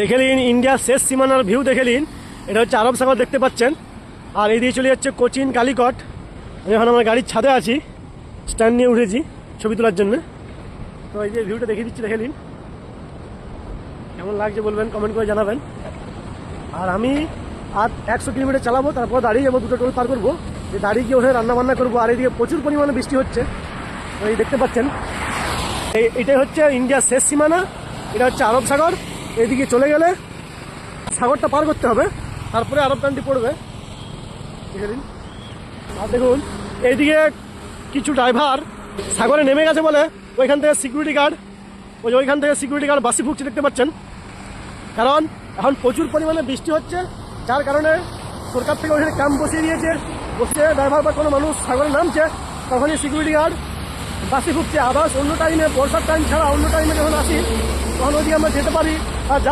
দেখে নিন, ইন্ডিয়ার শেষ সীমানার ভিউ দেখে নিন। এটা হচ্ছে আরব সাগর, দেখতে পাচ্ছেন। আর এই দিয়ে চলে যাচ্ছে কোচিন, কালিকট। আমি এখন আমার গাড়ির ছাদে আছি। স্ট্যান্ড নিয়ে উঠেছি ছবি তোলার জন্য। তো এই যে ভিউটা দেখে দিচ্ছি, দেখে নিন। কেমন লাগছে বলবেন কমেন্ট করে জানাবেন। আর আমি আর একশো কিলোমিটার চালাবো, তারপর দাঁড়িয়ে যাব, দুটো টোল পার করব। যে দাঁড়িয়ে গিয়ে ওখানে রান্নাবান্না করব, আর এদিকে প্রচুর পরিমাণে বৃষ্টি হচ্ছে। তো এই দেখতে পাচ্ছেন। এই এটাই হচ্ছে ইন্ডিয়ার শেষ সীমানা। এটা হচ্ছে আরব সাগর। এদিকে চলে গেলে সাগরটা পার করতে হবে, তারপরে আরব কান্ট্রি পড়বে। দেখে নিন। আর দেখুন, এইদিকে কিছু ড্রাইভার সাগরে নেমে গেছে বলে ওইখান থেকে সিকিউরিটি গার্ড ওই ওইখান থেকে সিকিউরিটি গার্ড বাসি ফুকছে দেখতে পাচ্ছেন। কারণ এখন প্রচুর পরিমাণে বৃষ্টি হচ্ছে, যার কারণে সরকার থেকে ওইখানে ক্যাম্প বসিয়ে দিয়েছে। বসিয়ে ড্রাইভার বা কোনো মানুষ সাগরে নামছে, তখনই সিকিউরিটি গার্ড বাসি ফুকছে আদার্স অন্য টাইমে বর্ষার টাইম ছাড়া অন্য টাইমে যখন আসি তখন ওইদিকে আমরা যেতে পারি আর যা